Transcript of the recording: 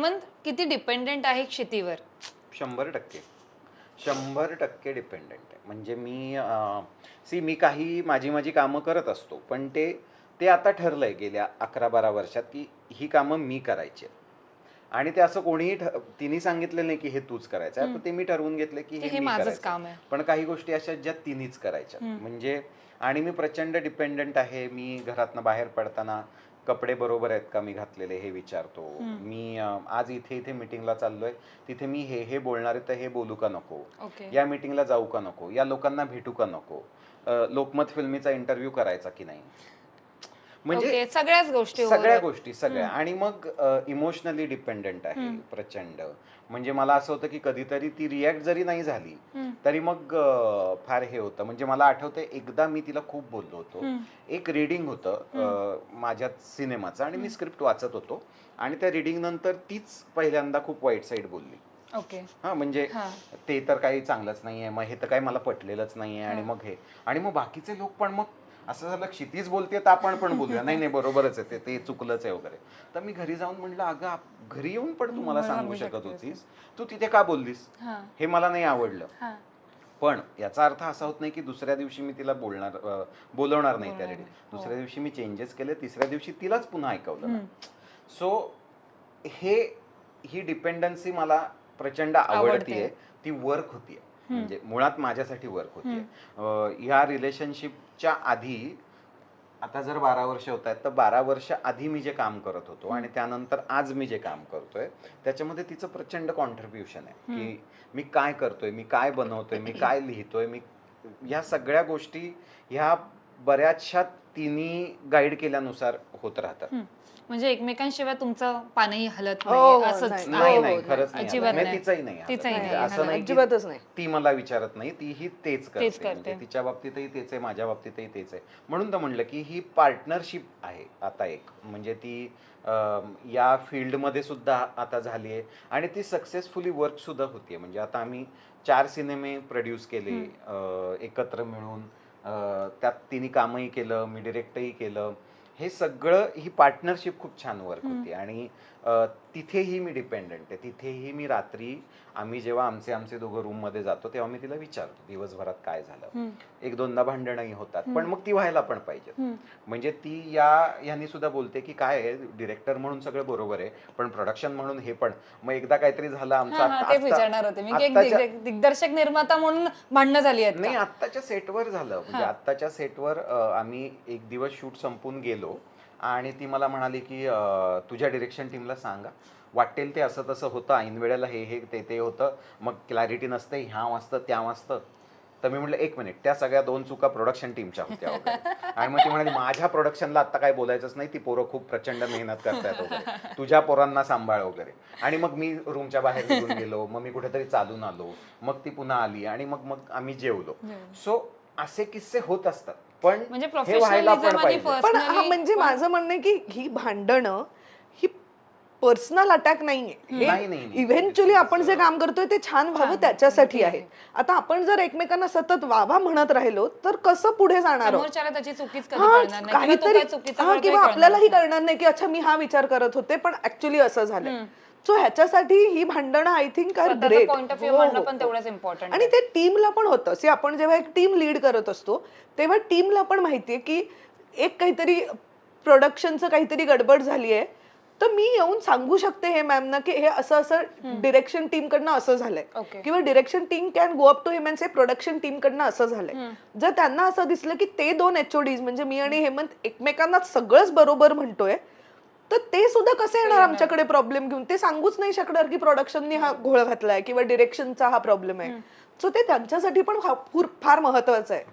हेमंत किती डिपेंडेंट आहे क्षितीवर शंभर टक्के. शंभर टक्के डिपेंडेंट आहे. म्हणजे मी सी मी काही माझी माझी कामं करत असतो पण ते ते आता ठरलं आहे गेल्या अकरा बारा वर्षात की ही कामं मी करायची. आणि ते असं कोणीही तिने सांगितलं नाही की हे तूच करायचं आहे ते मी ठरवून घेतलं की हे माझंच काम आहे. पण काही गोष्टी अशा ज्या तिनेच करायच्या. म्हणजे आणि मी प्रचंड डिपेंडंट आहे मी घरातनं बाहेर पडताना कपडे बरोबर आहेत का मी घातलेले हे विचारतो. मी आज इथे इथे मिटिंगला चाललोय. तिथे मी हे हे बोलणार आहे तर हे बोलू का नको? या मिटिंगला जाऊ का नको? या लोकांना भेटू का नको? लोकमत फिल्मीचा इंटरव्ह्यू करायचा की नाही? म्हणजे सगळ्याच गोष्टी सगळ्या. गोष्टी सगळ्या. आणि मग इमोशनली डिपेंडेंट आहे. प्रचंड. म्हणजे मला असं होतं की कधीतरी ती रिॲक्ट जरी नाही झाली तरी मग फार हे होतं. म्हणजे मला आठवतंय एकदा मी तिला खूप बोललो होतो. एक रिडिंग होतं माझ्या सिनेमाचं. आणि मी. स्क्रिप्ट वाचत होतो. आणि त्या रिडिंग नंतर तीच पहिल्यांदा खूप वाईट साईड बोलली. ओके. हा म्हणजे ते तर काही चांगलंच नाहीये. मग हे तर काही मला पटलेलंच नाहीये. आणि. मग हे. आणि मग बाकीचे लोक पण मग असं झालं क्षितीज बोलते तर आपण पण बोलूया. नाही नाही बरोबरच आहे. ते ते चुकलंच आहे वगैरे. तर मी घरी जाऊन म्हणलं अगं घरी येऊन पण तू मला सांगू शकत. होतीस. तू तिथे का बोललीस? हा. हे मला नाही आवडलं. हा. पण याचा अर्थ असा होत नाही की दुसऱ्या दिवशी मी तिला बोलणार बोलवणार नाही त्या रेडी. नाही. हो. दुसऱ्या दिवशी मी चेंजेस केले तिसऱ्या दिवशी तिलाच पुन्हा ऐकवलं सो हे ही डिपेंडन्सी मला प्रचंड आवडते. आवडतीये. ती वर्क होतीये. म्हणजे मुळात माझ्यासाठी वर्क होतीये. अं, ह्या रिलेशनशिपच्या आधी आता जर बारा वर्ष होत आहेत तर बारा वर्ष आधी मी जे काम करत होतो आणि त्यानंतर आज मी जे काम करतोय त्याच्यामध्ये तिचं प्रचंड कॉन्ट्रीब्युशन आहे. की मी काय करतोय मी काय बनवतोय मी काय लिहितोय मी ह्या सगळ्या गोष्टी ह्या बऱ्याचशा तिन्ही गाईड केल्यानुसार होत राहतात. म्हणजे एकमेकांशिवाय तुमचं पानही हलत हो, नाही हो, असंच नाही. नाही हो, नाही हो, खरंच नाही अजिबात. म्हणजे नाही. तिचंही नाही हालत. तिचंही म्हणजे नाही असं हालत. नाही की अजिबातच नाही ती मला विचारत नाही तेच करते तेच करते. म्हणजे तिच्या बाबतीतही तेच आहे माझ्या बाबतीतही तेच आहे म्हणून तर म्हणलं की ही पार्टनरशिप आहे आता एक म्हणजे ती या फील्डमध्ये सुद्धा आता झाली आहे आणि ती सक्सेसफुली वर्क सुद्धा होतीये म्हणजे आता आम्ही चार सिनेमे प्रोड्यूस केले अं, एकत्र मिळून अं, त्यात तिने कामही केलं मी डिरेक्टही केलं हे सगळं ही पार्टनरशिप खूप छान वर्क. होती आणि तिथेही मी डिपेंडंट आहे तिथेही मी रात्री आम्ही जेव्हा आमचे आमचे दोघं रूममध्ये जातो तेव्हा मी तिला विचारतो दिवसभरात काय झालं एक दोनदा भांडणही होतात पण. मग ती व्हायला पण पाहिजे हम्म. म्हणजे ती या ह्यांनी सुद्धा बोलते की काय आहे डिरेक्टर म्हणून सगळं बरोबर आहे पण प्रोडक्शन म्हणून हे पण मग एकदा काहीतरी झालं आमचं हा, दिग्दर्शक- निर्माता म्हणून भांडणं झाली नाही? आत्ताच्या सेटवर झालं म्हणजे. आत्ताच्या सेटवर आम्ही एक दिवस शूट संपून गेलो आणि ती मला म्हणाली की तुझ्या डिरेक्शन टीमला सांगा. वाटेल ते असं तसं होतं. ऐन वेळेला हे हे ते ते होतं. मग क्लॅरिटी नसते. ह्या वाजतं त्या वाजतं. तर मी म्हटलं एक मिनिट त्या सगळ्या दोन चुका प्रोडक्शन टीमच्या होत्या. आणि मग ती म्हणाली माझ्या प्रोडक्शनला आता काय बोलायचंच नाही. ती पोरं खूप प्रचंड मेहनत करतायत वगैरे. तुझ्या पोरांना सांभाळ वगैरे. आणि मग मी रूमच्या बाहेर निघून गेलो. मग मी कुठेतरी चालून आलो. मग ती पुन्हा आली आणि मग मग आम्ही जेवलो. सो असे किस्से होत असतात. पण म्हणजे हे व्हायला पण हा म्हणजे माझं म्हणणं आहे की ही भांडणं ही पर्सनल अटॅक नाहीये नाही, नाही, नाही. इव्हेंच्युअली आपण जे काम करतोय ते छान व्हावं त्याच्यासाठी आहे. आता आपण जर एकमेकांना सतत वावा म्हणत राहिलो तर कसं पुढे जाणार आहोत? समोरच्याला त्याची चुकीच कधी हा, कळणार नाही किंवा तो काहीतरी हा, किंवा आपल्यालाही. कळणार नाही की अच्छा मी हा विचार करत होते पण ऍक्च्युली असं झालं. सो ह्याच्यासाठी ही भांडणं आय थिंक आर ग्रेट पण तेवढंच important आणि. ते टीमला पण होतं. See, आपण जेव्हा एक टीम लीड करत असतो तेव्हा टीमला पण माहितीये की एक काहीतरी प्रोडक्शनचं काहीतरी गडबड झाली आहे तर मी येऊन सांगू शकते हे मॅमना की हे असं असं डिरेक्शन टीम कडनं असं झालंय. किंवा direction team can go up to him and say production team कडनं असं झालंय. जर त्यांना असं दिसलं की ते दोन एचओडीज म्हणजे मी आणि हेमंत एकमेकांना सगळंच बरोबर म्हणतोय ते सुद्धा कसे येणार आमच्याकडे प्रॉब्लेम घेऊन? ते सांगूच नाही शकणार की प्रोडक्शननी हा घोळ घातलाय किंवा डिरेक्शनचा हा प्रॉब्लेम आहे. सो ते त्यांच्यासाठी पण फार महत्वाचं आहे.